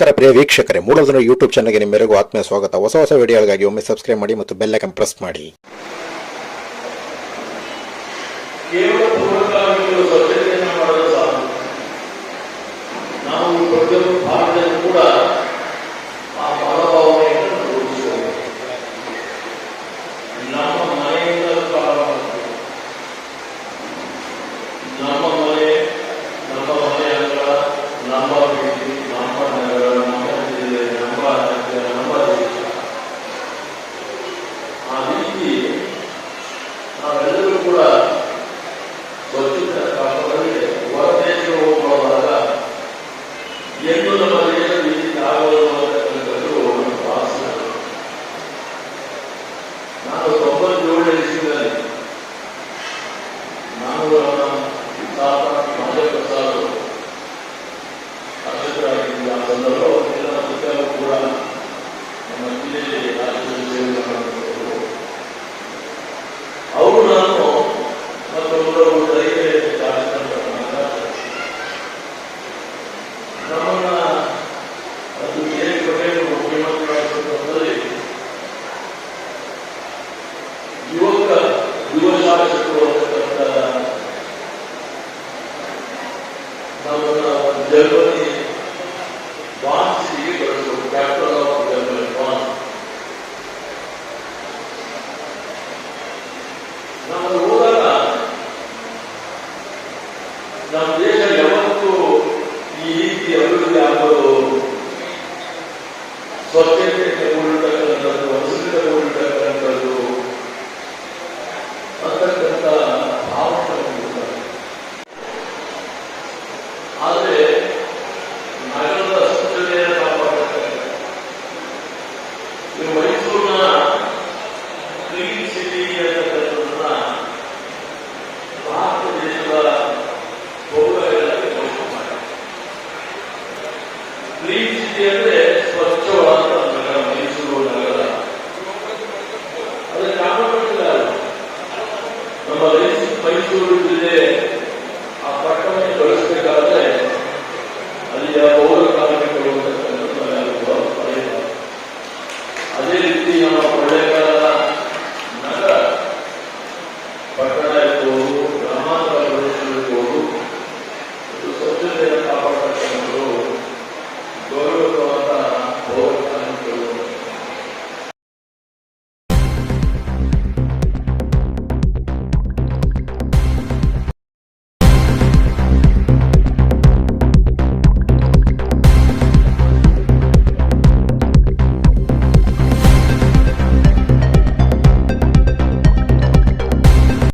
ನಮಸ್ಕಾರ ಪ್ರಿಯ ವೀಕ್ಷಕರೇ ಮೂಲಧನ ಯೂಟ್ಯೂಬ್ ಚಾನಲ್ಗೆ ನಿಮ್ಮೆಲ್ಲರಿಗೂ ಆತ್ಮೀಯ ಸ್ವಾಗತ. ಹೊಸ ಹೊಸ ವಿಡಿಯೋಗಳಿಗಾಗಿ ಒಮ್ಮೆ ಸಬ್ಸ್ಕ್ರೈಬ್ ಮಾಡಿ ಮತ್ತು ಬೆಲ್ ಐಕನ್ ಪ್ರೆಸ್ ಮಾಡಿ ಕೇವಲ ಪೂರ್ವಕಾಲಗಳು ಸ್ವಚ್ಛತೆಯನ್ನು ಮಾಡಲು ಸಾಕು ನಾವು ಪ್ರತಿಯೊಂದು ಭಾಗದಲ್ಲಿ ಕೂಡ ಆ ಮನೋಭಾವನೆಯನ್ನು ರೂಪಿಸಬೇಕು ನಮ್ಮ ಮನೆಯಿಂದ ಪ್ರಾರಂಭ ನಮ್ಮ ಮನೆ ನಮ್ಮ ಮನೆ ಅಂಗಳ ನಮ್ಮ ಬೀದಿ ನಮ್ಮ ನಗರ ನಮ್ಮ ಜಿಲ್ಲೆ ನಮ್ಮ ರಾಜ್ಯ ನಮ್ಮ ದೇಶ ಆ ರೀತಿ ನಾವೆಲ್ಲರೂ ಕೂಡ ಸ್ವಚ್ಛತೆ ಕಾಪಾಡಲಿಕ್ಕೆ ಹೊರದೇಶಕ್ಕೆ ಹೋಗುವಾಗ ಎಂದು ನಮ್ಮ ದೇಶ ರೀತಿ ಆಗೋದು ಅಂತಕ್ಕಂಥದ್ದು ಒಂದು ಭಾಷೆ ನಾನು ತೊಂಬತ್ತೇಳನೇ ಇಸ್ವಿನಲ್ಲಿ ನಾನು ಮಹಾದೇವಪ್ರಸಾದ್ ಅಧ್ಯಕ್ಷರಾಗಿದ್ದ ಸಂದರ್ಭ ಎಲ್ಲ ಸುತ್ತಲೂ ಕೂಡ ನಮ್ಮ ಜಿಲ್ಲೆಯಲ್ಲಿ ಜರ್ಮನಿ ಬಾನ್ಸಿಗೆ ಆಫ್ ನಾವು ನಮ್ಮ ದೇಶ ಯಾವತ್ತು ಈ ರೀತಿ ಅಭಿವೃದ್ಧಿ ಆಗೋದು ಸ್ವಚ್ಛತೆಯಿಂದ ಕೂಡಿರ್ತಕ್ಕಂಥದ್ದು ಹಸಿರಿಂದ ಚಿಕ್ಕಮಗಳೂರು ಆ ಪಟ್ಟಣವನ್ನು ಬಳಸಬೇಕಾದ್ರೆ ಅಲ್ಲಿಯ ಪೌರ ಕಾರ್ಮಿಕರು ಅದೇ ರೀತಿ ನಮ್ಮ ಕೊಳ್ಳೇಗಾಲ ನಗರ ಪಟ್ಟಣ ಇರ್ಬೋದು, ಗ್ರಾಮಾಂತರ ಪ್ರದೇಶಗಳಿರ್ಬೋದು ಸ್ವಚ್ಛತೆಯ ಕಾಪಾಡತಕ್ಕಂಥದ್ದು ಗೌರವ